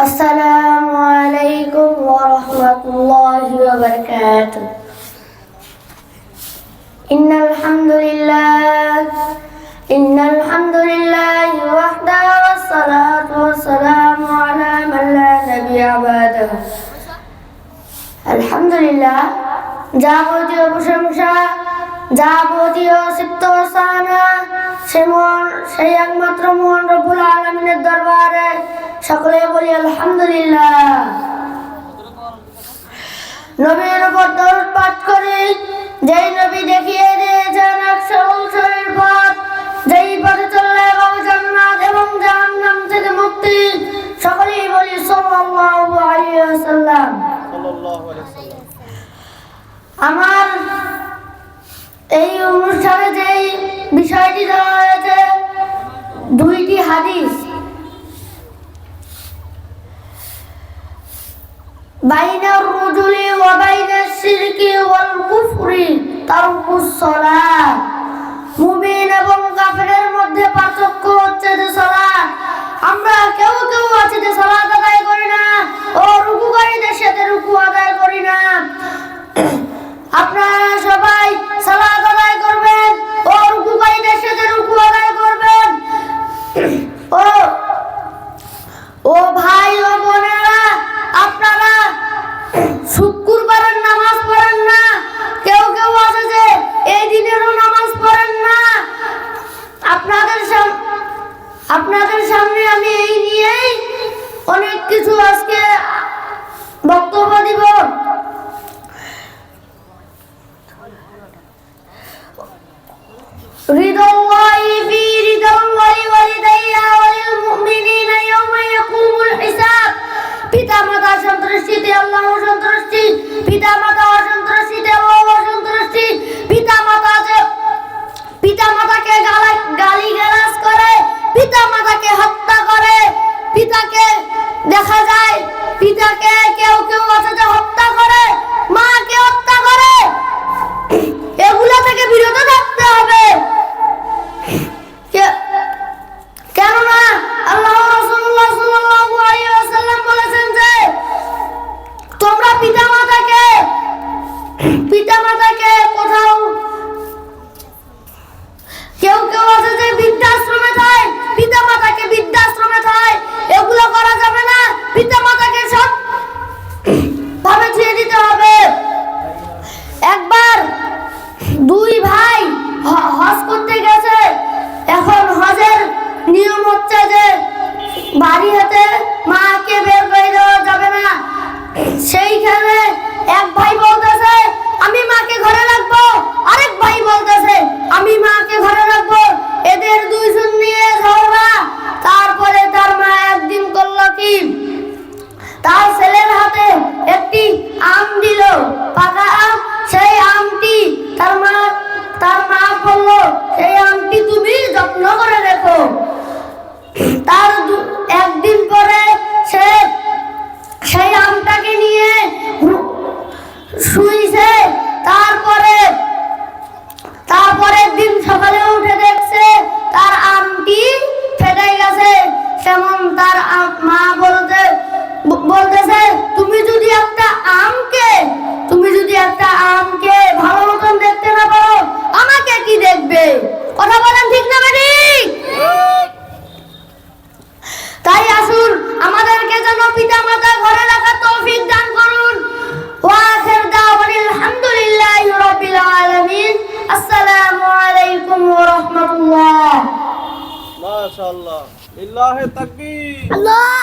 السلام عليكم ورحمة الله وبركاته إن الحمد لله إن الحمد لله وحده والصلاة والسلام على من لا نبي بعده আলহামদুলিল্লাহ যাবতীয় প্রশংসা যাবতীয় সিপ্ত সানা সেই একমাত্র মহান রব্বুল আলমিনের দরবারে সকলে বলি আলহামদুলিল্লাহ। নবীর উপর দরুদ পাঠ করি যেই নবী দেখিয়ে দিয়েছেন একশো বছরের পথ যেই পথে চললে এবং জান্নাত এবং জাহান্নাম থেকে মুক্তি সকলেই বলি সাল্লাল্লাহু আলাইহি ওয়াসাল্লাম। আমার এই অনুষ্ঠানে যেই বিষয়টি দেওয়া হয়েছে, দুইটি হাদিস। বাইনা রুজুলি ওয়া বাইনা শিরকি ওয়াল কুফরি তারকুস সালাত। মুমিন এবং কাফেরের মধ্যে পার্থক্য ও ও ভাই, ও বোনেরা, আপনারা শুক্রবারের নামাজ পড়েন না। কেউ কেউ আছে যে এই দিনেরও নামাজ পড়েন না। আপনাদের আপনাদের সামনে আমি এই নিয়েই অনেক কিছু আজকে বক্তব্য দিব। হৃদয় দেখা যায় পিতাকে কেউ কেউ অথচ হত্যা করে মাকে হত্যা করে। এগুলো থেকে বিরত না পিতামাতাকে তার মা বলতে বলতেছে, তুমি যদি একটা আমকে, তুমি যদি একটা আমকে ভালো মতন দেখতে না পারো, আমাকে কি দেখবে? কথা বলেন ঠিক না ঠিক তাই আসুন, আমাদেরকে যেন পিতা মাতা ঘরে রাখার তৌফিক দান করুন। ওয়াখির দাওয়ানিল হামদুলিল্লাহি রাব্বিল আলামিন। আসসালামু আলাইকুম ওয়া রাহমাতুল্লাহ। মাশাআল্লাহ। লিল্লাহে তাকবীর আল্লাহ